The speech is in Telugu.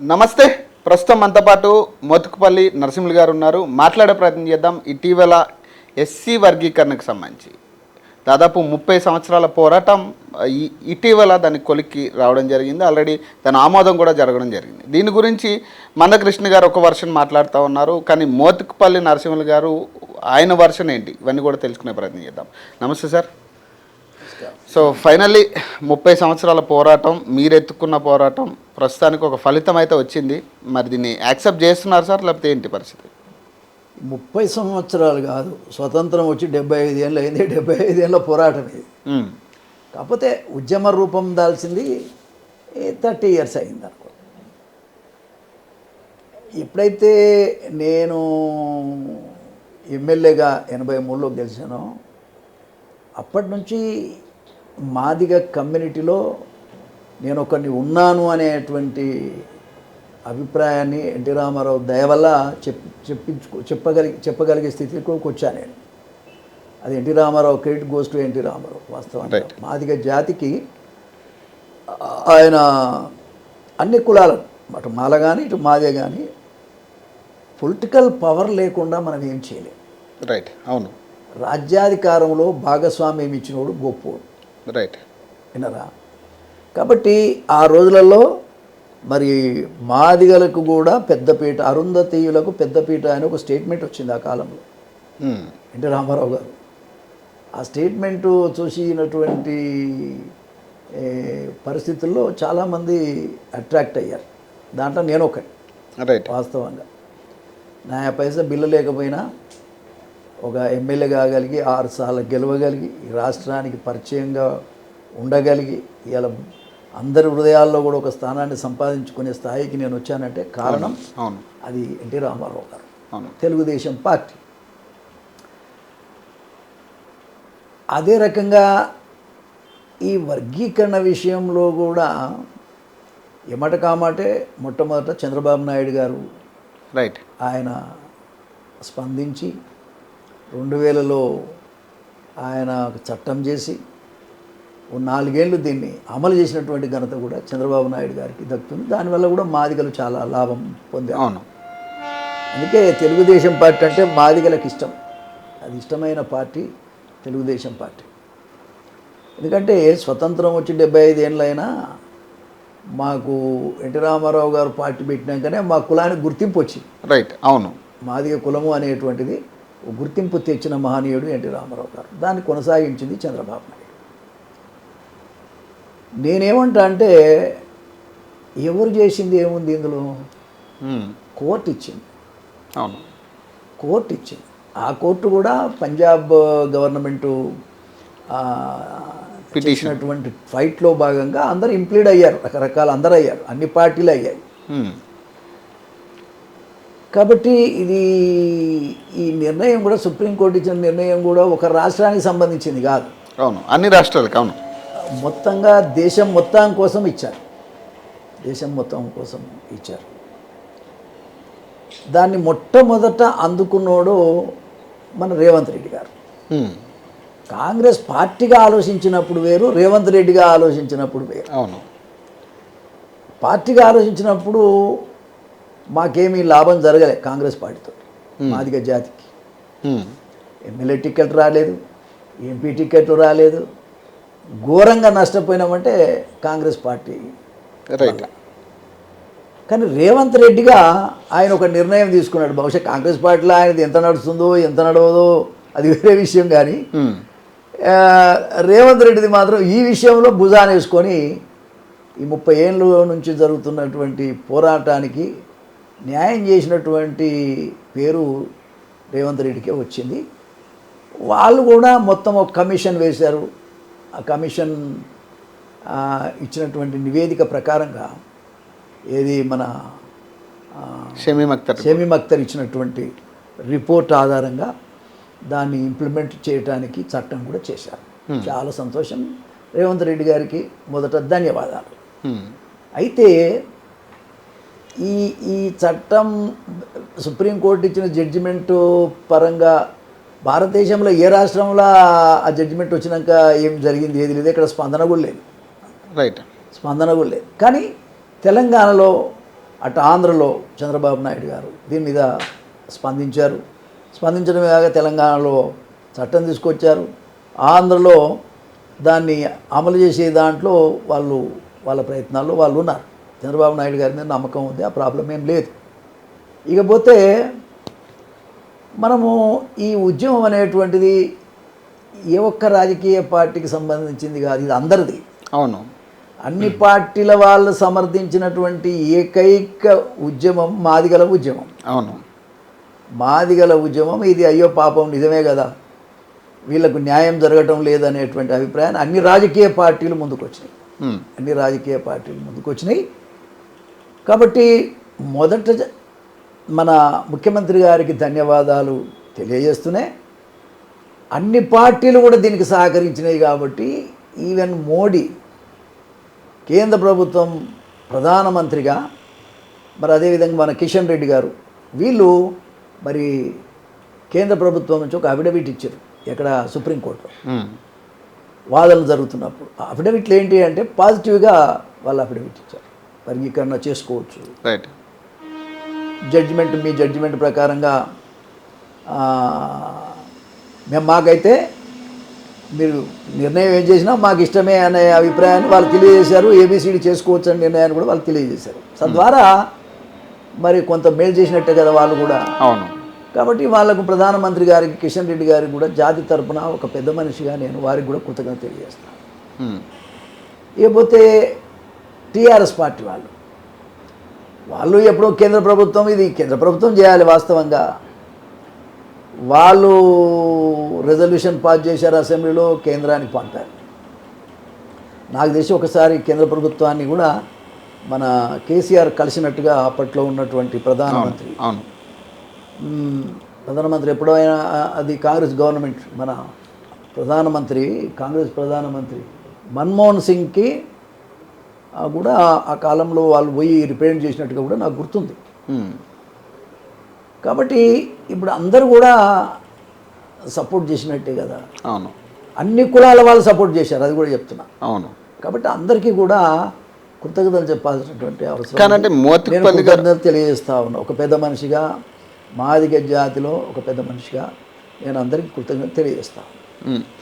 నమస్తే. ప్రస్తుతం మనతో పాటు మోతుకుపల్లి నరసింహులు గారు ఉన్నారు. మాట్లాడే ప్రయత్నం చేద్దాం. ఇటీవల ఎస్సీ వర్గీకరణకు సంబంధించి. దాదాపు ముప్పై సంవత్సరాల పోరాటం ఇటీవల దాని కొలిక్కి రావడం జరిగింది. ఆల్రెడీ దాని ఆమోదం కూడా జరగడం జరిగింది. దీని గురించి మందకృష్ణ గారు ఒక వర్షన్ మాట్లాడుతూ ఉన్నారు. కానీ మోతుకుపల్లి నరసింహులు గారు ఆయన వర్షన్ ఏంటి? ఇవన్నీ కూడా తెలుసుకునే ప్రయత్నం చేద్దాం. నమస్తే సార్. సో ఫైనల్లీ ముప్పై సంవత్సరాల పోరాటం మీరు ఎత్తుకున్న పోరాటం ప్రస్తుతానికి ఒక ఫలితం అయితే వచ్చింది. మరి దీన్ని యాక్సెప్ట్ చేస్తున్నారు సార్? లేకపోతే ఏంటి పరిస్థితి? ముప్పై సంవత్సరాలు కాదు. స్వతంత్రం వచ్చి డెబ్బై ఐదు ఏళ్ళు అయింది. డెబ్బై ఐదు ఏళ్ళ పోరాటం ఇది. కాకపోతే ఉద్యమ రూపం దాల్చింది థర్టీ ఇయర్స్ అయింది అనుకో ఎప్పుడైతే నేను ఎమ్మెల్యేగా ఎనభై మూడులో గెలిచానో అప్పటి నుంచి మాదిగ కమ్యూనిటీలో నేను ఒకరిని ఉన్నాను అనేటువంటి అభిప్రాయాన్ని ఎన్టీ రామారావు దయ వల్ల చెప్ చెప్పించుకో చెప్పగలిగి చెప్పగలిగే స్థితికి వచ్చాను నేను. అది NT Rama Rao credit goes to NT Rama Rao వాస్తవంగా. మాదిగ జాతికి ఆయన అన్ని కులాలను అటు మాల కానీ ఇటు మాదే కానీ పొలిటికల్ పవర్ లేకుండా మనం ఏం చేయలేం. రైట్ అవును. రాజ్యాధికారంలో భాగస్వామ్యం ఇచ్చినోడు గొప్పోడు. రైట్ వినరా? కాబట్టి ఆ రోజులలో మరి మాదిగలకు కూడా పెద్దపీట అరుంధతీయులకు పెద్దపీట అని ఒక స్టేట్మెంట్ వచ్చింది ఆ కాలంలో. మ్మ్. ఎన్టీ రామారావు గారు. ఆ స్టేట్మెంటు చూసినటువంటి పరిస్థితుల్లో చాలామంది అట్రాక్ట్ అయ్యారు. దాంట్లో నేను ఒకటి రైట్ వాస్తవంగా. నా పైసా బిల్లు లేకపోయినా ఒక ఎమ్మెల్యే కాగలిగి ఆరు సార్లు గెలవగలిగి ఈ రాష్ట్రానికి పరిచయంగా ఉండగలిగి ఇలా అందరి హృదయాల్లో కూడా ఒక స్థానాన్ని సంపాదించుకునే స్థాయికి నేను వచ్చానంటే కారణం అవును. అది ఎన్టీ రామారావు గారు. అవును. తెలుగుదేశం పార్టీ. అదే రకంగా ఈ వర్గీకరణ విషయంలో కూడా ఎమట కామాటే మొట్టమొదట చంద్రబాబు నాయుడు గారు రైట్. ఆయన స్పందించి రెండు వేలలో ఆయన చట్టం చేసి ఓ నాలుగేళ్ళు దీన్ని అమలు చేసినటువంటి ఘనత కూడా చంద్రబాబు నాయుడు గారికి దక్కుతుంది. దానివల్ల కూడా మాదిగలు చాలా లాభం పొందారు. అవును. అందుకే తెలుగుదేశం పార్టీ అంటే మాదిగలకు ఇష్టం. అది ఇష్టమైన పార్టీ తెలుగుదేశం పార్టీ. ఎందుకంటే స్వతంత్రం వచ్చి డెబ్బై ఐదు ఏళ్ళైనా మాకు ఎన్టీ రామారావు గారు పార్టీ పెట్టినాకనే మా కులానికి గుర్తింపు వచ్చింది. రైట్. అవును. మాదిగ కులము అనేటువంటిది గుర్తింపు తెచ్చిన మహనీయుడు ఎన్టీ రామారావు గారు. దాన్ని కొనసాగించింది చంద్రబాబు నాయుడు. నేనేమంటా అంటే ఎవరు చేసింది ఏముంది ఇందులో. కోర్టు ఇచ్చింది. అవును. కోర్టు ఇచ్చింది. ఆ కోర్టు కూడా పంజాబ్ గవర్నమెంటు. చేసినటువంటి ఫైట్లో భాగంగా అందరు ఇంప్లీడ్ అయ్యారు. రకరకాల అందరు అయ్యారు అన్ని పార్టీలు అయ్యాయి. కాబట్టి ఇది ఈ నిర్ణయం కూడా సుప్రీంకోర్టు ఇచ్చిన నిర్ణయం కూడా ఒక రాష్ట్రానికి సంబంధించింది కాదు. అవును. అన్ని రాష్ట్రాలకు అవును. మొత్తంగా దేశం మొత్తం కోసం ఇచ్చారు. దేశం మొత్తం కోసం ఇచ్చారు. దాన్ని మొట్టమొదట అందుకున్నోడు మన రేవంత్ రెడ్డి గారు. కాంగ్రెస్ పార్టీగా ఆలోచించినప్పుడు వేరు రేవంత్ రెడ్డిగా ఆలోచించినప్పుడు వేరు. అవును. పార్టీగా ఆలోచించినప్పుడు మాకేమీ లాభం జరగలే కాంగ్రెస్ పార్టీతో మాదిగ జాతికి. మ్మ్. ఎమ్మెల్యే టికెట్ రాలేదు ఎంపీ టికెట్ రాలేదు ఘోరంగా నష్టపోయినామంటే కాంగ్రెస్ పార్టీ రైట్. కానీ రేవంత్ రెడ్డిగా ఆయన ఒక నిర్ణయం తీసుకున్నాడు. బహుశా కాంగ్రెస్ పార్టీలో ఆయనది ఎంత నడుస్తుందో ఎంత నడవదో అది వేరే విషయం కానీ రేవంత్ రెడ్డిది మాత్రం ఈ విషయంలో భుజాన్ని వేసుకొని ఈ ముప్పై ఏళ్ళ నుంచి జరుగుతున్నటువంటి పోరాటానికి న్యాయం చేసినటువంటి పేరు రేవంత్ రెడ్డికే వచ్చింది. వాళ్ళు కూడా మొత్తం ఒక కమిషన్ వేశారు. ఆ కమిషన్ ఇచ్చినటువంటి నివేదిక ప్రకారంగా ఏది మన షమీమ్ అఖ్తర్ షమీమ్ అఖ్తర్ ఇచ్చినటువంటి రిపోర్ట్ ఆధారంగా దాన్ని ఇంప్లిమెంట్ చేయడానికి చట్టం కూడా చేశారు. చాలా సంతోషం. రేవంత్ రెడ్డి గారికి మొదట ధన్యవాదాలు. అయితే ఈ ఈ చట్టం సుప్రీంకోర్టు ఇచ్చిన జడ్జిమెంట్ పరంగా భారతదేశంలో ఏ రాష్ట్రంలో ఆ జడ్జిమెంట్ వచ్చినాక ఏం జరిగింది ఏది లేదు. ఇక్కడ స్పందన కూడా లేదు. రైట్. స్పందన కూడా లేదు. కానీ తెలంగాణలో అటు ఆంధ్రలో చంద్రబాబు నాయుడు గారు దీని మీద స్పందించారు. స్పందించడమే కాక తెలంగాణలో చట్టం తీసుకొచ్చారు. ఆంధ్రలో దాన్ని అమలు చేసే దాంట్లో వాళ్ళు వాళ్ళ ప్రయత్నాల్లో వాళ్ళు ఉన్నారు. చంద్రబాబు నాయుడు గారి మీద నమ్మకం ఉంది ఆ ప్రాబ్లం ఏం లేదు. ఇకపోతే మనము ఈ ఉద్యమం అనేటువంటిది ఏ ఒక్క రాజకీయ పార్టీకి సంబంధించింది కాదు ఇది అందరిది. అవును. అన్ని పార్టీల వాళ్ళు సమర్థించినటువంటి ఏకైక ఉద్యమం మాదిగల ఉద్యమం. అవును. మాదిగల ఉద్యమం ఇది అయ్యో పాపం నిజమే కదా వీళ్ళకు న్యాయం జరగటం లేదనేటువంటి అభిప్రాయాన్ని అన్ని రాజకీయ పార్టీలు ముందుకు వచ్చినాయి ఉమ్, అన్ని రాజకీయ పార్టీలు ముందుకు వచ్చినాయి కాబట్టి మొదట మన ముఖ్యమంత్రి గారికి ధన్యవాదాలు తెలియజేస్తూనే అన్ని పార్టీలు కూడా దీనికి సహకరించినాయి కాబట్టి ఈవెన్ మోడీ కేంద్ర ప్రభుత్వం ప్రధానమంత్రిగా మరి అదేవిధంగా మన కిషన్ రెడ్డి గారు వీళ్ళు మరి కేంద్ర ప్రభుత్వం నుంచి ఒక అఫిడవిట్ ఇచ్చారు ఎక్కడ సుప్రీంకోర్టులో. వాదనలు జరుగుతున్నప్పుడు. అఫిడవిట్లు ఏంటి అంటే పాజిటివ్గా వాళ్ళు అఫిడవిట్ ఇచ్చారు. వర్గీకరణ చేసుకోవచ్చు. రైట్ జడ్జిమెంట్ మీ జడ్జిమెంట్ ప్రకారంగా మేము మాకైతే మీరు నిర్ణయం ఏం చేసినా మాకు ఇష్టమే అనే అభిప్రాయాన్ని వాళ్ళు తెలియజేశారు. ఏబిసిడి చేసుకోవచ్చు అనే నిర్ణయాన్ని కూడా వాళ్ళు తెలియజేశారు. తద్వారా మరి కొంత మేలు చేసినట్టే కదా వాళ్ళు కూడా. అవును. కాబట్టి వాళ్ళకు ప్రధానమంత్రి గారికి కిషన్ రెడ్డి గారికి కూడా జాతి తరపున ఒక పెద్ద మనిషిగా నేను వారికి కూడా కృతజ్ఞత తెలియజేస్తాను. ఉమ్, ఇకపోతే టీఆర్ఎస్ పార్టీ వాళ్ళు. వాళ్ళు ఎప్పుడో కేంద్ర ప్రభుత్వం ఇది కేంద్ర ప్రభుత్వం చేయాలి వాస్తవంగా. వాళ్ళు రెజల్యూషన్ పాస్ చేశారు అసెంబ్లీలో కేంద్రానికి పంపారు. నాకు తెలిసి ఒకసారి కేంద్ర ప్రభుత్వాన్ని కూడా మన కేసీఆర్ కలిసినట్టుగా అప్పట్లో ఉన్నటువంటి ప్రధానమంత్రి. అవును. ప్రధానమంత్రి ఎప్పుడైనా అది కాంగ్రెస్ గవర్నమెంట్ మన ప్రధానమంత్రి కాంగ్రెస్ ప్రధానమంత్రి మన్మోహన్ సింగ్కి కూడా ఆ కాలంలో వాళ్ళు పోయి రిప్రజెంట్ చేసినట్టుగా కూడా నాకు గుర్తుంది. కాబట్టి ఇప్పుడు అందరూ కూడా సపోర్ట్ చేసినట్టే కదా. అవును. అన్ని కులాల వాళ్ళు సపోర్ట్ చేశారు అది కూడా చెప్తున్నా. అవును. కాబట్టి అందరికీ కూడా కృతజ్ఞతలు చెప్పాల్సినటువంటి అవసరం తెలియజేస్తా ఉన్నా. ఒక పెద్ద మనిషిగా మాదిగ జాతిలో ఒక పెద్ద మనిషిగా నేను అందరికీ కృతజ్ఞత తెలియజేస్తాను